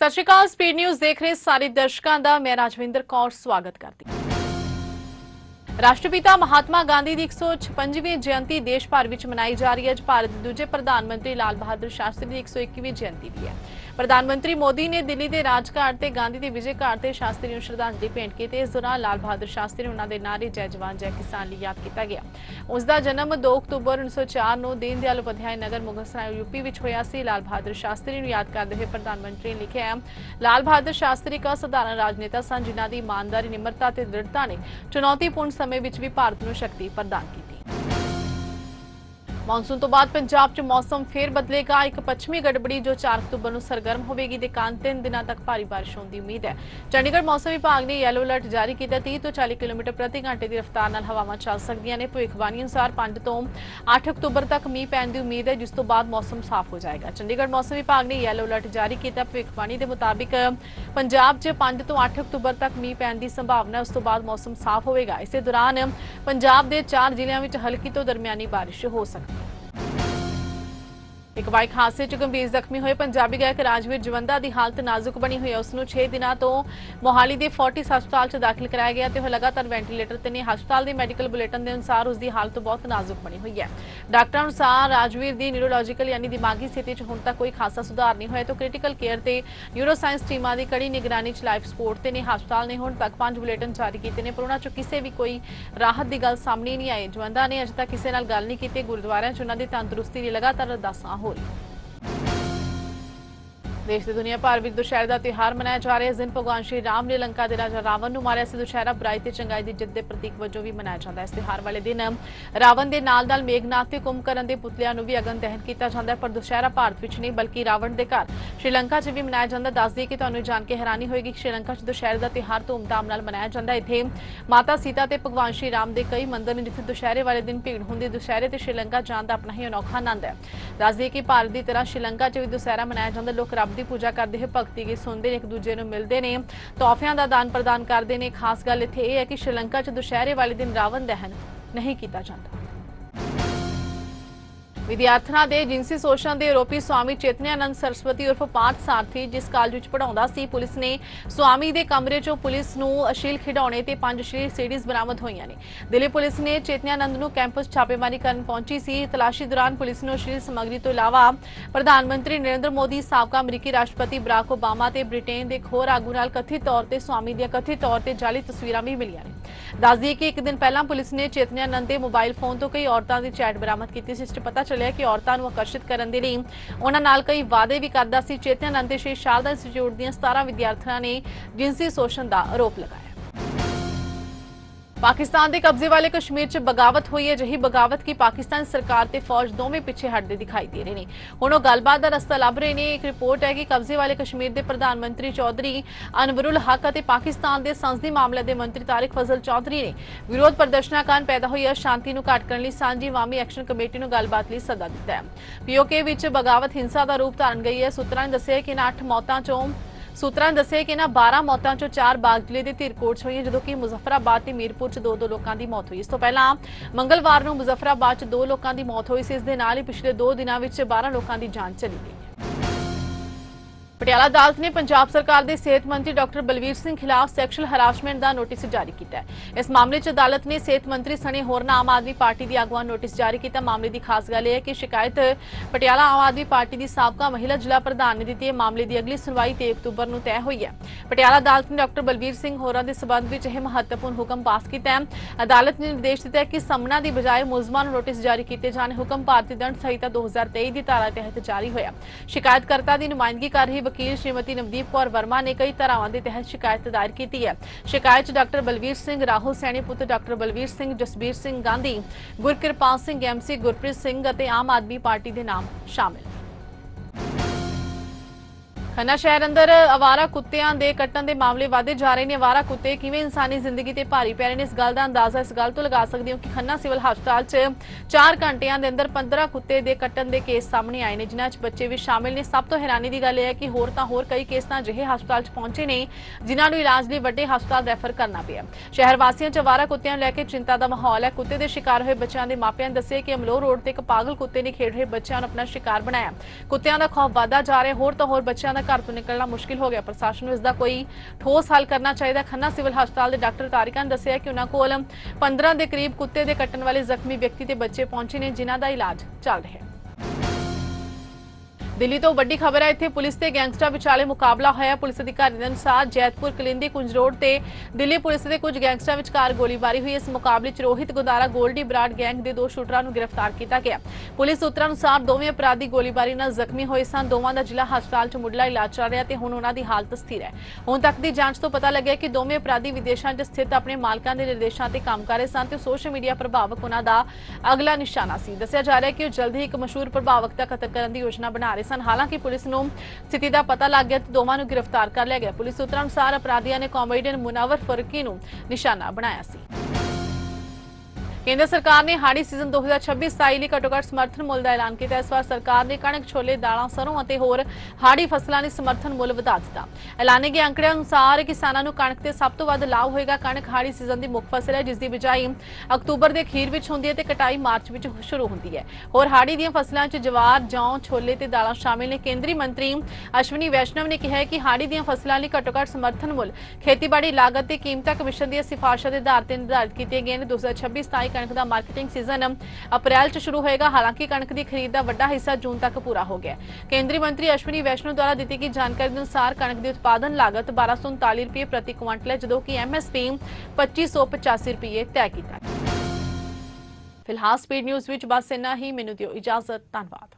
ਸਤਿ ਸ਼੍ਰੀ ਅਕਾਲ, speed news ਦੇਖ ਰਹੇ ਸਾਰੇ ਦਰਸ਼ਕਾਂ ਦਾ। ਮੈਂ ਰਾਜਵਿੰਦਰ ਕੌਰ, ਸਵਾਗਤ ਕਰਦੀ ਹਾਂ। ਰਾਸ਼ਟਰਪਿਤਾ ਮਹਾਤਮਾ ਗਾਂਧੀ ਦੀ 156ਵੀਂ ਜਯੰਤੀ ਦੇਸ਼ ਭਰ ਵਿੱਚ ਮਨਾਈ ਜਾ ਰਹੀ ਹੈ, ਅੱਜ ਭਾਰਤ ਦੇ ਦੂਜੇ ਪ੍ਰਧਾਨ ਮੰਤਰੀ ਲਾਲ ਬਹਾਦਰ ਸ਼ਾਸਤਰੀ ਦੀ 121ਵੀਂ ਜਯੰਤੀ ਵੀ ਹੈ। ਪ੍ਰਧਾਨ ਮੰਤਰੀ ਮੋਦੀ ਨੇ ਦਿੱਲੀ ਦੇ ਰਾਜਘਾਟ ਤੇ ਗਾਂਧੀ ਦੇ ਵਿਜੇ ਘਾਟ ਤੇ ਸ਼ਾਸਤਰੀ ਨੂੰ ਸ਼ਰਧਾਂਜਲੀ ਭੇਂਟ ਕੀਤੀ। ਇਸ ਦੌਰਾਨ ਲਾਲ ਬਹਾਦਰ ਸ਼ਾਸਤਰੀ ਨੂੰ ਉਹਨਾਂ ਦੇ ਨਾਰੇ ਜੈ ਜਵਾਨ, ਜੈ ਕਿਸਾਨ ਲਈ ਯਾਦ ਕੀਤਾ ਗਿਆ। ਉਸ ਦਾ ਜਨਮ 2 ਅਕਤੂਬਰ 1904 ਨੂੰ ਦੀਨ ਦਿਆਲ ਉਪਾਧਿਆਇ ਨਗਰ ਮੁਗਲਸਰਾਏ ਯੂਪੀ ਵਿੱਚ ਹੋਇਆ ਸੀ। ਲਾਲ ਬਹਾਦਰ ਸ਼ਾਸਤਰੀ ਨੂੰ ਯਾਦ ਕਰਦੇ ਹੋਏ ਪ੍ਰਧਾਨ ਮੰਤਰੀ ਨੇ ਲਿਖਿਆ, ਲਾਲ ਬਹਾਦਰ ਸ਼ਾਸਤਰੀ ਇੱਕ ਅਸਾਧਾਰਨ ਰਾਜਨੇਤਾ ਸਨ, ਜਿਨ੍ਹਾਂ ਦੀ ਇਮਾਨਦਾਰੀ, ਨਿਮਰਤਾ ਤੇ ਦ੍ਰਿੜਤਾ ਨੇ ਚੁਣੌਤੀਪੂਰਨ ਸਮੇਂ ਵਿੱਚ ਵੀ ਭਾਰਤ ਨੂੰ ਸ਼ਕਤੀ ਪ੍ਰਦਾਨ ਕੀਤੀ। ਮੌਨਸੂਨ ਤੋਂ ਬਾਅਦ ਪੰਜਾਬ 'ਚ ਮੌਸਮ ਫੇਰ ਬਦਲੇਗਾ। ਇੱਕ ਪੱਛਮੀ ਗੜਬੜੀ ਜੋ 4 ਅਕਤੂਬਰ ਨੂੰ ਸਰਗਰਮ ਹੋਵੇਗੀ ਦੇ ਕਾਨ ਤਿੰਨ ਦਿਨਾਂ ਤੱਕ ਭਾਰੀ ਬਾਰਿਸ਼ ਹੋਣ ਦੀ ਉਮੀਦ ਹੈ। ਚੰਡੀਗੜ੍ਹ ਮੌਸਮ ਵਿਭਾਗ ਨੇ ਯੈਲੋ ਅਲਰਟ ਜਾਰੀ ਕੀਤਾ। 30 ਤੋਂ 40 ਕਿਲੋਮੀਟਰ ਪ੍ਰਤੀ ਘੰਟੇ ਦੀ ਰਫ਼ਤਾਰ ਨਾਲ ਹਵਾਵਾਂ ਚੱਲ ਸਕਦੀਆਂ ਨੇ। ਭਵਿੱਖਬਾਣੀ ਅਨੁਸਾਰ 5 ਤੋਂ 8 ਅਕਤੂਬਰ ਤੱਕ ਮੀਂਹ ਪੈਣ ਦੀ ਉਮੀਦ ਹੈ, ਜਿਸ ਤੋਂ ਬਾਅਦ ਮੌਸਮ ਸਾਫ਼ ਹੋ ਜਾਏਗਾ। ਚੰਡੀਗੜ੍ਹ ਮੌਸਮ ਵਿਭਾਗ ਨੇ ਯੈਲੋ ਅਲਰਟ ਜਾਰੀ ਕੀਤਾ। ਭਵਿੱਖਬਾਣੀ ਦੇ ਮੁਤਾਬਿਕ ਪੰਜਾਬ 'ਚ 5 ਤੋਂ 8 ਅਕਤੂਬਰ ਤੱਕ ਮੀਂਹ ਪੈਣ ਦੀ ਸੰਭਾਵਨਾ ਉਸ ਤੋਂ ਬਾਅਦ ਮੌਸਮ ਸਾਫ਼ ਹੋਵੇਗਾ। ਇਸੇ ਦੌਰਾਨ ਪੰਜਾਬ ਦੇ 4 ਜ਼ਿਲ੍ਹਿਆਂ ਵਿੱਚ ਹਲਕੀ ਤੋਂ ਦਰਮਿਆਨੀ ਬਾਰਿਸ਼ ਹੋ ਸਕਦੀ ਹੈ ਇੱਕ ਬਾਈਕ ਹਾਦਸੇ 'ਚ ਗੰਭੀਰ ਜ਼ਖਮੀ ਹੋਏ ਪੰਜਾਬੀ ਗਾਇਕ ਰਾਜਵੀਰ ਜਵੰਦਾ ਦੀ ਹਾਲਤ ਨਾਜ਼ੁਕ ਬਣੀ ਹੋਈ ਹੈ। ਉਸ ਨੂੰ 6 ਦਿਨਾਂ ਤੋਂ ਮੋਹਾਲੀ ਦੇ ਫੋਰਟਿਸ ਹਸਪਤਾਲ 'ਚ ਦਾਖਲ ਕਰਾਇਆ ਗਿਆ ਤੇ ਉਹ ਲਗਾਤਾਰ ਵੈਂਟੀਲੇਟਰ ਤੇ ਨੇ। ਹਸਪਤਾਲ ਦੇ ਮੈਡੀਕਲ ਬੁਲੇਟਿਨ ਦੇ ਅਨੁਸਾਰ ਉਸ ਦੀ ਹਾਲਤ ਬਹੁਤ ਨਾਜ਼ੁਕ ਬਣੀ ਹੋਈ ਹੈ। ਡਾਕਟਰਾਂ ਅਨੁਸਾਰ ਰਾਜਵੀਰ ਦੀ ਨਿਊਰੋਲੋਜੀਕਲ ਯਾਨੀ ਦਿਮਾਗੀ ਸਥਿਤੀ 'ਚ ਹੁਣ ਤੱਕ ਕੋਈ ਖਾਸਾ ਸੁਧਾਰ ਨਹੀਂ ਹੋਇਆ। ਤੇ ਕ੍ਰਿਟੀਕਲ ਕੇਅਰ ਤੇ ਨਿਊਰੋਸਾਇੰਸ ਟੀਮਾਂ ਦੀ ਕੜੀ ਨਿਗਰਾਨੀ 'ਚ ਲਾਈਫ ਸਪੋਰਟ ਤੇ ਨੇ। ਹਸਪਤਾਲ ਨੇ ਹੁਣ ਤੱਕ ਪੰਜ ਬੁਲੇਟਿਨ ਜਾਰੀ ਕੀਤੇ ਨੇ। ਪਰ ਉਹਨਾਂ 'ਚੋਂ ਕਿਸੇ ਵੀ ਕੋਈ ਰਾਹਤ ਦੀ ਗੱਲ ਸਾਹਮਣੇ ਨਹੀਂ ਆਈ। ਜਵੰਦਾ ਨੇ ਅਜੇ ਤੱਕ ਕਿਸੇ ਨਾਲ ਗੱਲ ਨਹੀਂ ਕੀਤੀ। ਗੁਰਦੁਆਰਿਆਂ 'ਚ ਉਹਨਾਂ ਦੀ ਤੰਦਰੁਸਤੀ ਲਈ ਲਗਾਤਾਰ ਅਰਦਾਸਾਂ ਹੋ ਦੇਸ਼ ਤੇ ਦੁਨੀਆ ਭਰ ਵਿੱਚ ਦੁਸ਼ਹਿਰੇ ਦਾ ਤਿਉਹਾਰ ਮਨਾਇਆ ਜਾ ਰਿਹਾ। ਹੈ ਇਸ ਭਗਵਾਨ ਸ਼੍ਰੀ ਰਾਮ ਨੇ ਲੰਕਾ ਦੇ ਰਾਜਾ ਰਾਵਣ ਨੂੰ ਮਾਰਿਆ। ਸੀ ਦੁਸ਼ਹਿਰਾ ਬੁਰਾਈ ਤੇ ਚੰਗਾਈ ਦੀ ਜਿੱਤ ਦੇ ਪ੍ਰਤੀਕ ਵਜੋਂ ਵੀ ਮਨਾਇਆ ਜਾਂਦਾ ਹੈ। ਇਸ ਤਿਉਹਾਰ ਵਾਲੇ ਦਿਨ ਰਾਵਣ ਦੇ ਨਾਲ ਨਾਲ ਮੇਘਨਾਥ ਤੇ ਕੁੰਭਕਰਨ ਦੇ ਪੁਤਲਿਆਂ ਨੂੰ ਵੀ ਅਗਨ ਦਹਨ ਕੀਤਾ ਜਾਂਦਾ ਹੈ। ਪਰ ਦੁਸ਼ਹਿਰਾ ਭਾਰਤ ਵਿੱਚ ਨਹੀਂ, ਬਲਕਿ ਰਾਵਣ ਦੇ ਘਰ ਸ਼੍ਰੀਲੰਕਾ 'ਚ ਵੀ ਮਨਾਇਆ ਜਾਂਦਾ। ਦੱਸ ਦਈਏ ਕਿ ਤੁਹਾਨੂੰ ਇਹ ਜਾਣ ਕੇ ਹੈਰਾਨੀ ਹੋਏਗੀ ਕਿ ਸ਼੍ਰੀਲੰਕਾ 'ਚ ਦੁਸਹਿਰਾ ਦਾ ਤਿਉਹਾਰ ਧੂਮਧਾਮ ਨਾਲ ਮਨਾਇਆ ਜਾਂਦਾ ਹੈ। ਇੱਥੇ ਮਾਤਾ ਸੀਤਾ ਤੇ ਭਗਵਾਨ ਸ਼੍ਰੀ ਰਾਮ ਦੇ ਕਈ ਮੰਦਿਰ ਨੇ ਜਿੱਥੇ ਦੁਸ਼ਹਿਰੇ ਵਾਲੇ ਦਿਨ ਭੀੜ ਹੁੰਦੀ ਦੁਸ਼ਹਿਰੇ ਤੇ ਸ਼੍ਰੀਲੰਕਾ ਜਾਣ ਦਾ ਆਪਣਾ ਹੀ ਅਨੋਖਾ ਆਨੰਦ ਹੈ। ਦੱਸ ਦਈਏ ਕਿ ਭਾਰਤ ਦੀ ਤਰ੍ਹਾਂ ਸ਼੍ਰੀਲੰਕਾ 'ਚ ਵੀ ਦੁਸਹਿਰਾ ਮਨਾਇਆ ਜਾਂਦਾ। ਲੋਕ ਰੱਬ ਦੀ ਪੂਜਾ ਕਰਦੇ ਹੋਏ ਭਗਤੀ ਗੀਤ ਸੁਣਦੇ ਨੇ, ਇੱਕ ਦੂਜੇ ਨੂੰ ਮਿਲਦੇ ਨੇ। ਤੋਹਫਿਆਂ ਦਾ ਦਾਨ ਪ੍ਰਦਾਨ ਕਰਦੇ ਨੇ। ਖਾਸ ਗੱਲ ਇੱਥੇ ਇਹ ਹੈ ਕਿ ਸ਼੍ਰੀਲੰਕਾ 'ਚ ਦੁਸ਼ਹਿਰੇ ਵਾਲੇ ਦਿਨ ਰਾਵਣ ਦਹਨ ਨਹੀਂ ਕੀਤਾ ਜਾਂਦਾ। ਵਿਦਿਆਰਥਣਾਂ ਦੇ ਜਿੰਸੀ ਸ਼ੋਸ਼ਣ ਦੇ ਆਰੋਪੀ ਸਵਾਮੀ ਚੇਤਨਿਆਨੰਦ ਸਰਸਵਤੀ ਉਰਫ ਪਾਠ ਸਾਰਥੀ, ਜਿਸ ਕਾਲਜ ਵਿੱਚ ਪੜਾਉਂਦਾ ਸੀ, ਪੁਲਿਸ ਨੇ ਸਵਾਮੀ ਦੇ ਕਮਰੇ 'ਚੋਂ ਪੁਲਿਸ ਨੂੰ ਅਸ਼ਲੀਲ ਖਿਡੌਣੇ ਤੇ ਪੰਜ ਅਸ਼ਲੀਲ ਸੀਡੀਜ਼ ਬਰਾਮਦ ਹੋਈਆਂ ਨੇ। ਦਿੱਲੀ ਪੁਲਿਸ ਨੇ ਚੇਤਨਿਆਨੰਦ ਨੂੰ ਕੈਂਪਸ ਛਾਪੇਮਾਰੀ ਕਰਨ ਪਹੁੰਚੀ ਸੀ। ਤਲਾਸ਼ੀ ਦੌਰਾਨ ਪੁਲਿਸ ਨੂੰ ਅਸ਼ਲੀਲ ਸਮੱਗਰੀ ਤੋਂ ਇਲਾਵਾ ਪ੍ਰਧਾਨ ਮੰਤਰੀ ਨਰਿੰਦਰ ਮੋਦੀ, ਸਾਬਕਾ ਅਮਰੀਕੀ ਰਾਸ਼ਟਰਪਤੀ ਬਰਾਕ ਓਬਾਮਾ ਤੇ ਬ੍ਰਿਟੇਨ ਦੇ ਇੱਕ ਹੋਰ ਆਗੂ ਨਾਲ ਕਥਿਤ ਤੌਰ ਤੇ ਸਵਾਮੀ ਦੀਆਂ ਕਥਿਤ ਤੌਰ ਤੇ ਜਾਲੀ ਤਸਵੀਰਾਂ ਵੀ ਮਿਲੀਆਂ ਨੇ। ਦੱਸ ਦਈਏ ਕਿ ਇੱਕ ਦਿਨ ਪਹਿਲਾਂ ਪੁਲਿਸ ਨੇ ਚੇਤਨਿਆਨੰਦ ਦੇ ਮੋਬਾਈਲ ਫੋਨ ਤੋਂ ਕਈ ਔਰਤਾਂ ਦੀ ਚੈਟ ਬਰਾਮਦ ਕੀਤੀ ਸੀ ਇਸ 'ਚ ਪਤਾ ਚੱਲਿਆ ਕਿ ਔਰਤਾਂ ਨੂੰ ਆਕਰਸ਼ਿਤ ਕਰਨ ਦੇ ਲਈ ਉਹਨਾਂ ਨਾਲ ਕਈ ਵਾਅਦੇ ਵੀ ਕਰਦਾ ਸੀ। ਚੇਤਨਿਆਨੰਦ ਤੇ ਸ਼੍ਰੀ ਸ਼ਾਰਦਾ ਇੰਸਟੀਚਿਊਟ ਦੀਆਂ 17 ਵਿਦਿਆਰਥਣਾਂ ਨੇ ਜਿਨਸੀ ਸ਼ੋਸ਼ਣ ਦਾ ਆਰੋਪ ਲਗਾਇਆ। ਪਾਕਿਸਤਾਨ ਦੇ ਕਬਜ਼ੇ ਵਾਲੇ ਕਸ਼ਮੀਰ 'ਚ ਬਗਾਵਤ ਹੋਈ ਹੈ। ਜਹੀ ਬਗਾਵਤ ਕੀ ਪਾਕਿਸਤਾਨ ਸਰਕਾਰ ਤੇ ਫੌਜ ਦੋਵੇਂ ਪਿੱਛੇ ਹਟਦੇ ਦਿਖਾਈ ਦੇ ਰਹੇ ਨੇ। ਹੁਣ ਉਹ ਗੱਲਬਾਤ ਦਾ ਰਸਤਾ ਲੱਭ ਰਹੇ ਨੇ। ਇੱਕ ਰਿਪੋਰਟ ਹੈ ਕਿ ਕਬਜ਼ੇ ਵਾਲੇ ਕਸ਼ਮੀਰ ਦੇ ਪ੍ਰਧਾਨ ਮੰਤਰੀ ਚੌਧਰੀ ਅਨਵਰੁਲ ਹੱਕ ਅਤੇ ਪਾਕਿਸਤਾਨ ਦੇ ਸੰਸਦੀ ਮਾਮਲੇ ਦੇ ਮੰਤਰੀ ਤਾਰਿਕ ਫਜ਼ਲ ਚੌਧਰੀ ਨੇ ਵਿਰੋਧ ਪ੍ਰਦਰਸ਼ਨਾਂ ਕਾਰਨ ਪੈਦਾ ਹੋਈ ਅਸ਼ਾਂਤੀ ਨੂੰ ਘੱਟ ਕਰਨ ਲਈ ਸਾਂਝੀ ਵਾਮੀ ਐਕਸ਼ਨ ਕਮੇਟੀ ਨੂੰ ਗੱਲਬਾਤ ਲਈ ਸੱਦਾ ਦਿੱਤਾ ਹੈ। ਪੀਓਕੇ ਵਿੱਚ ਬਗਾਵਤ ਹਿੰਸਾ ਦਾ ਰੂਪ ਧਾਰਨ ਗਈ ਹੈ। ਸੂਤਰਾਂ ਨੇ ਦੱਸਿਆ ਕਿ ਇਹਨਾਂ 8 ਮੌਤਾਂ 'ਚੋਂ ਸੂਤਰਾਂ ਦੱਸਿਆ ਕਿ ਇਹਨਾਂ 12 ਮੌਤਾਂ ਚੋਂ 4 ਬਾਗ ਜ਼ਿਲ੍ਹੇ ਦੇ ਧਿਰਕੋਟ 'ਚ ਹੋਈਆਂ, ਜਦੋਂ ਕਿ ਮੁਜ਼ਫਰਾਬਾਦ ਤੇ ਮੀਰਪੁਰ 'ਚ ਦੋ ਦੋ ਲੋਕਾਂ ਦੀ ਮੌਤ ਹੋਈ। ਇਸ ਤੋਂ ਪਹਿਲਾਂ ਮੰਗਲਵਾਰ ਨੂੰ ਮੁਜ਼ਫਰਾਬਾਦ 'ਚ ਦੋ ਲੋਕਾਂ ਦੀ ਮੌਤ ਹੋਈ ਸੀ। ਇਸ ਦੇ ਨਾਲ ਹੀ ਪਿਛਲੇ 2 ਦਿਨਾਂ ਵਿੱਚ 12 ਲੋਕਾਂ ਦੀ ਜਾਨ ਚਲੀ ਗਈ। ਪਟਿਆਲਾ ਅਦਾਲਤ ਨੇ ਪੰਜਾਬ ਸਰਕਾਰ ਦੇ ਸਿਹਤ ਮੰਤਰੀ ਡਾਕਟਰ ਬਲਵੀਰ ਸਿੰਘ ਖਿਲਾਫ ਸੈਕਸ਼ੂਅਲ ਹਰਾਸਮੈਂਟ ਦਾ ਨੋਟਿਸ ਜਾਰੀ ਕੀਤਾ ਹੈ। ਇਸ ਮਾਮਲੇ 'ਚ ਅਦਾਲਤ ਨੇ ਸਿਹਤ ਮੰਤਰੀ ਸਣੇ ਹੋਰਨਾਂ ਆਮ ਆਦਮੀ ਪਾਰਟੀ ਦੀ ਆਗੂਆਂ ਨੋਟਿਸ ਜਾਰੀ ਕੀਤਾ। ਮਾਮਲੇ ਦੀ ਖਾਸ ਗੱਲ ਇਹ ਹੈ ਕਿ ਸ਼ਿਕਾਇਤ ਪਟਿਆਲਾ ਆਮ ਆਦਮੀ ਪਾਰਟੀ ਦੀ ਸਾਬਕਾ ਮਹਿਲਾ ਜ਼ਿਲ੍ਹਾ ਪ੍ਰਧਾਨ ਨੇ ਦਿੱਤੀ ਹੈ। ਮਾਮਲੇ ਦੀ ਅਗਲੀ ਸੁਣਵਾਈ 3 ਅਕਤੂਬਰ ਨੂੰ ਤੈਅ ਹੋਈ ਹੈ। ਪਟਿਆਲਾ ਅਦਾਲਤ ਨੇ ਡਾਕਟਰ ਬਲਵੀਰ ਸਿੰਘ ਹੋਰਾਂ ਦੇ ਸਬੰਧ ਵਿੱਚ ਇਹ ਮਹੱਤਵਪੂਰਨ ਹੁਕਮ ਪਾਸ ਕੀਤਾ ਹੈ। ਅਦਾਲਤ ਨੇ ਨਿਰਦੇਸ਼ ਦਿੱਤਾ ਹੈ ਕਿ ਸਮਨਾ ਦੀ ਬਜਾਏ ਮੁਲਜ਼ਮਾਂ ਨੂੰ ਨੋਟਿਸ ਜਾਰੀ ਕੀਤੇ ਜਾਣ। ਹੁਕਮ ਭਾਰਤੀ ਦੰਡ ਸੰਹਿਤਾ 2023 ਦੀ ਧਾਰਾ ਤਹਿਤ ਜਾਰੀ ਹੋਇਆ। ਸ਼ਿਕਾਇਤਕਰਤਾ ਦੀ ਨੁਮਾਇੰਦਗੀ ਕਰ ਰਹੀ ਵਕੀਲ ਸ਼੍ਰੀਮਤੀ ਨਵਦੀਪ ਕੌਰ ਵਰਮਾ ਨੇ ਕਈ ਧਾਰਾਵਾਂ ਦੇ ਤਹਿਤ ਸ਼ਿਕਾਇਤ ਦਾਇਰ ਕੀਤੀ ਹੈ। ਸ਼ਿਕਾਇਤ 'ਚ ਡਾਕਟਰ ਬਲਵੀਰ ਸਿੰਘ ਰਾਹੁਲ ਸੈਣੀ ਪੁੱਤ ਡਾਕਟਰ ਬਲਵੀਰ ਸਿੰਘ ਜਸਬੀਰ ਸਿੰਘ ਗਾਂਧੀ, ਗੁਰਕਿਰਪਾਲ ਸਿੰਘ ਐਮਸੀ ਗੁਰਪ੍ਰੀਤ ਸਿੰਘ ਅਤੇ ਆਮ ਆਦਮੀ ਪਾਰਟੀ ਦੇ ਨਾਮ ਸ਼ਾਮਿਲ। ਖੰਨਾ ਸ਼ਹਿਰ ਅੰਦਰ ਅਵਾਰਾ ਕੁੱਤਿਆਂ ਦੇ ਕੱਟਣ ਦੇ ਮਾਮਲੇ ਵਧਦੇ ਜਾ ਰਹੇ ਨੇ। ਅਵਾਰਾ ਕੁੱਤੇ ਕਿਵੇਂ ਇਨਸਾਨੀ ਜ਼ਿੰਦਗੀ ਤੇ ਭਾਰੀ ਪੈ ਰਹੇ ਨੇ? ਇਸ ਗੱਲ ਦਾ ਅੰਦਾਜ਼ਾ ਇਸ ਗੱਲ ਤੋਂ ਲਗਾ ਸਕਦੇ ਹੋ ਕਿ ਖੰਨਾ ਸਿਵਲ ਹਸਪਤਾਲ 'ਚ 4 ਘੰਟਿਆਂ ਦੇ ਅੰਦਰ 15 ਕੁੱਤੇ ਦੇ ਕੱਟਣ ਦੇ ਕੇਸ ਸਾਹਮਣੇ ਆਏ ਨੇ, ਜਿਨ੍ਹਾਂ 'ਚ ਬੱਚੇ ਵੀ ਸ਼ਾਮਿਲ ਨੇ। ਸਭ ਤੋਂ ਹੈਰਾਨੀ ਦੀ ਗੱਲ ਇਹ ਹੈ ਕਿ ਹੋਰ ਤਾਂ ਹੋਰ ਕਈ ਕੇਸ ਤਾਂ ਅਜਿਹੇ ਹਸਪਤਾਲ 'ਚ ਪਹੁੰਚੇ ਨੇ, ਜਿਨ੍ਹਾਂ ਨੂੰ ਇਲਾਜ ਲਈ ਵੱਡੇ ਹਸਪਤਾਲ ਰੈਫਰ ਕਰਨਾ ਪਿਆ। ਸ਼ਹਿਰ ਵਾਸੀਆਂ 'ਚ ਅਵਾਰਾ ਕੁੱਤਿਆਂ ਨੂੰ ਲੈ ਕੇ ਚਿੰਤਾ ਦਾ ਮਾਹੌਲ ਹੈ। ਕੁੱਤੇ ਦੇ ਸ਼ਿਕਾਰ ਹੋਏ ਬੱਚਿਆਂ ਦੇ ਮਾਪਿਆਂ ਨੇ ਦੱਸਿਆ ਕਿ ਅਮਲੋਹ ਰੋਡ ਤੇ ਇੱਕ ਪਾਗਲ ਕੁੱਤੇ ਨੇ ਖੇਡ ਰਹੇ ਬੱਚਿਆਂ ਨੂੰ ਆਪਣਾ ਸ਼ਿਕਾਰ ਬਣਾਇਆ। ਕੁੱਤਿਆਂ ਦਾ ਖੌਫ ਵਧਦਾ ਜਾ ਰਿਹਾ। ਹੋਰ ਤਾਂ ਹੋਰ ਬੱਚਿਆਂ ਦਾ ਘਰ ਤੋਂ ਨਿਕਲਣਾ ਮੁਸ਼ਕਿਲ ਹੋ ਗਿਆ ਪ੍ਰਸ਼ਾਸਨ ਨੂੰ ਇਸ ਦਾ ਕੋਈ ਠੋਸ ਹੱਲ ਕਰਨਾ ਚਾਹੀਦਾ। ਖੰਨਾ ਸਿਵਲ ਹਸਪਤਾਲ ਦੇ ਡਾਕਟਰ ਤਾਰਿਕਾ ਨੇ ਦੱਸਿਆ ਕਿ ਉਹਨਾਂ ਕੋਲ 15 ਦੇ ਕਰੀਬ ਕੁੱਤੇ ਦੇ ਕੱਟਣ ਵਾਲੇ ਜ਼ਖਮੀ ਵਿਅਕਤੀ ਤੇ ਬੱਚੇ ਪਹੁੰਚੇ ਨੇ, ਜਿਨ੍ਹਾਂ ਦਾ ਇਲਾਜ ਚੱਲ ਰਿਹਾ ਹੈ। ਦਿੱਲੀ ਤੋਂ ਵੱਡੀ ਖਬਰ ਹੈ, ਇੱਥੇ ਪੁਲਿਸ ਤੇ ਗੈਂਗਸਟਰਾਂ ਵਿਚਾਲੇ ਮੁਕਾਬਲਾ ਹੋਇਆ। ਪੁਲਿਸ ਅਧਿਕਾਰੀ ਦੇ ਅਨੁਸਾਰ ਜੈਤਪੁਰ, ਕਲਿੰਦੀ ਕੁੰਜ ਰੋਡ ਤੇ ਦਿੱਲੀ ਪੁਲਿਸ ਦੇ ਕੁਝ ਗੈਂਗਸਟਰਾਂ ਵਿਚਕਾਰ ਗੋਲੀਬਾਰੀ ਹੋਈ। ਇਸ ਮੁਕਾਬਲੇ 'ਚ ਰੋਹਿਤ ਗੁਦਾਰਾ, ਗੋਲਡੀ ਬਰਾਡ ਗੈਂਗ ਦੇ ਦੋ ਸ਼ੂਟਰਾਂ ਨੂੰ ਗ੍ਰਿਫਤਾਰ ਕੀਤਾ ਗਿਆ। ਪੁਲਿਸ ਸੂਤਰਾਂ ਅਨੁਸਾਰ ਦੋਵੇਂ ਅਪਰਾਧੀ ਗੋਲੀਬਾਰੀ ਨਾਲ ਜ਼ਖਮੀ ਹੋਏ ਸਨ। ਦੋਵਾਂ ਦਾ ਜ਼ਿਲ੍ਹਾ ਹਸਪਤਾਲ 'ਚ ਮੁੱਢਲਾ ਇਲਾਜ ਚੱਲ ਰਿਹਾ ਤੇ ਹੁਣ ਉਹਨਾਂ ਦੀ ਹਾਲਤ ਸਥਿਰ ਹੈ। ਹੁਣ ਤੱਕ ਦੀ ਜਾਂਚ ਤੋਂ ਪਤਾ ਲੱਗਿਆ ਕਿ ਦੋਵੇਂ ਅਪਰਾਧੀ ਵਿਦੇਸ਼ਾਂ 'ਚ ਸਥਿਤ ਆਪਣੇ ਮਾਲਕਾਂ ਦੇ ਨਿਰਦੇਸ਼ਾਂ ਤੇ ਕੰਮ ਕਰ ਰਹੇ ਸਨ ਤੇ ਸੋਸ਼ਲ ਮੀਡੀਆ ਪ੍ਰਭਾਵਕ ਉਹਨਾਂ ਦਾ ਅਗਲਾ ਨਿਸ਼ਾਨਾ ਸੀ। ਦੱਸਿਆ ਜਾ ਰਿਹਾ ਹੈ ਕਿ ਉਹ ਜਲਦੀ ਹੀ ਇੱਕ ਮਸ਼ਹੂਰ ਪ੍ਰਭਾਵਕ ਦਾ ਕਤਲ ਕਰਨ ਦੀ ਯੋਜਨਾ ਬਣਾ ਰਹੇ ਸਨ। ਹਾਲਾਂਕਿ ਪੁਲਿਸ ਨੂੰ ਸਥਿਤੀ ਦਾ ਪਤਾ ਲੱਗ ਗਿਆ ਤੇ ਦੋਵਾਂ ਨੂੰ ਗ੍ਰਿਫਤਾਰ ਕਰ ਲਿਆ ਗਿਆ। ਪੁਲਿਸ ਸੂਤਰਾਂ ਅਨੁਸਾਰ ਅਪਰਾਧੀਆਂ ਨੇ ਕਾਮੇਡੀਅਨ ਮੁਨਾਵਰ ਫਰਕੀ ਨੂੰ ਨਿਸ਼ਾਨਾ ਬਣਾਇਆ ਸੀ। ਕੇਂਦਰ ਸਰਕਾਰ ਨੇ ਹਾੜੀ ਸੀਜ਼ਨ 2026-27 ਲਈ ਘੱਟੋ ਘੱਟ ਸਮਰਥਨ ਮੁੱਲ ਦਾ ਐਲਾਨ ਕੀਤਾ। ਇਸ ਵਾਰ ਸਰਕਾਰ ਨੇ ਕਣਕ, ਛੋਲੇ, ਦਾਲਾਂ ਸਰੋਂ ਅਤੇ ਹੋਰ ਹਾੜੀ ਫਸਲਾਂ ਲਈ ਸਮਰਥਨ ਮੁੱਲ ਵਧਾ ਦਿੱਤਾ। ਐਲਾਨੇ ਗਏ ਅੰਕੜਿਆਂ ਅਨੁਸਾਰ ਕਿਸਾਨਾਂ ਨੂੰ ਕਣਕ ਤੇ ਸਭ ਤੋਂ ਵੱਧ ਲਾਭ ਹੋਏਗਾ। ਕਣਕ ਹਾੜੀ ਸੀਜ਼ਨ ਦੀ ਮੁੱਖ ਫਸਲ ਹੈ, ਜਿਸ ਦੀ ਬਿਜਾਈ ਅਕਤੂਬਰ ਦੇ ਅਖੀਰ ਵਿੱਚ ਹੁੰਦੀ ਹੈ ਤੇ ਕਟਾਈ ਮਾਰਚ ਵਿੱਚ ਸ਼ੁਰੂ ਹੁੰਦੀ ਹੈ। ਹੋਰ ਹਾੜੀ ਦੀਆਂ ਫਸਲਾਂ 'ਚ ਜਵਾਰ, ਜੌਂ, ਛੋਲੇ ਤੇ ਦਾਲਾਂ ਸ਼ਾਮਿਲ ਨੇ। ਕੇਂਦਰੀ ਮੰਤਰੀ ਅਸ਼ਵਨੀ ਵੈਸ਼ਨਵ ਨੇ ਕਿਹਾ ਕਿ ਹਾੜੀ ਦੀਆਂ ਫਸਲਾਂ ਲਈ ਘੱਟੋ ਘੱਟ ਸਮਰਥਨ ਮੁੱਲ ਖੇਤੀਬਾੜੀ ਲਾਗਤ ਤੇ ਕੀਮਤਾਂ ਕਮਿਸ਼ਨ ਦੀਆਂ ਸਿਫਾਰਸ਼ਾਂ ਦੇ ਆਧਾਰ ਤੇ ਨਿਰਧਾਰਿਤ ਕੀਤੇ ਗਏ ਨੇ। 2026-27 ਕਣਕ ਦਾ ਮਾਰਕੀਟਿੰਗ ਸੀਜ਼ਨ ਅਪ੍ਰੈਲ 'ਚ ਸ਼ੁਰੂ ਹੋਏਗਾ। ਹਾਲਾਂਕਿ ਕਣਕ ਦੀ ਖਰੀਦ ਦਾ ਵੱਡਾ ਹਿੱਸਾ ਜੂਨ ਤੱਕ ਪੂਰਾ ਹੋ ਗਿਆ। ਕੇਂਦਰੀ ਮੰਤਰੀ ਅਸ਼ਵਨੀ ਵੈਸ਼ਨੂ ਦੁਆਰਾ ਦਿੱਤੀ ਗਈ ਜਾਣਕਾਰੀ ਅਨੁਸਾਰ ਕਣਕ ਦੀ ਉਤਪਾਦਨ ਲਾਗਤ 1239 ਰੁਪਏ ਪ੍ਰਤੀ ਕੁਇੰਟਲ ਹੈ, ਜਦੋਂ ਕਿ ਐਮਐਸਪੀ 2585 ਰੁਪਏ ਤੈਅ ਕੀਤਾ ਹੈ ਫਿਲਹਾਲ ਸਪੀਡ ਨਿਊਜ਼ ਵਿੱਚ ਬਸ ਇੰਨਾ ਹੀ। ਮੈਨੂੰ ਦਿਓ ਇਜਾਜ਼ਤ। ਧੰਨਵਾਦ।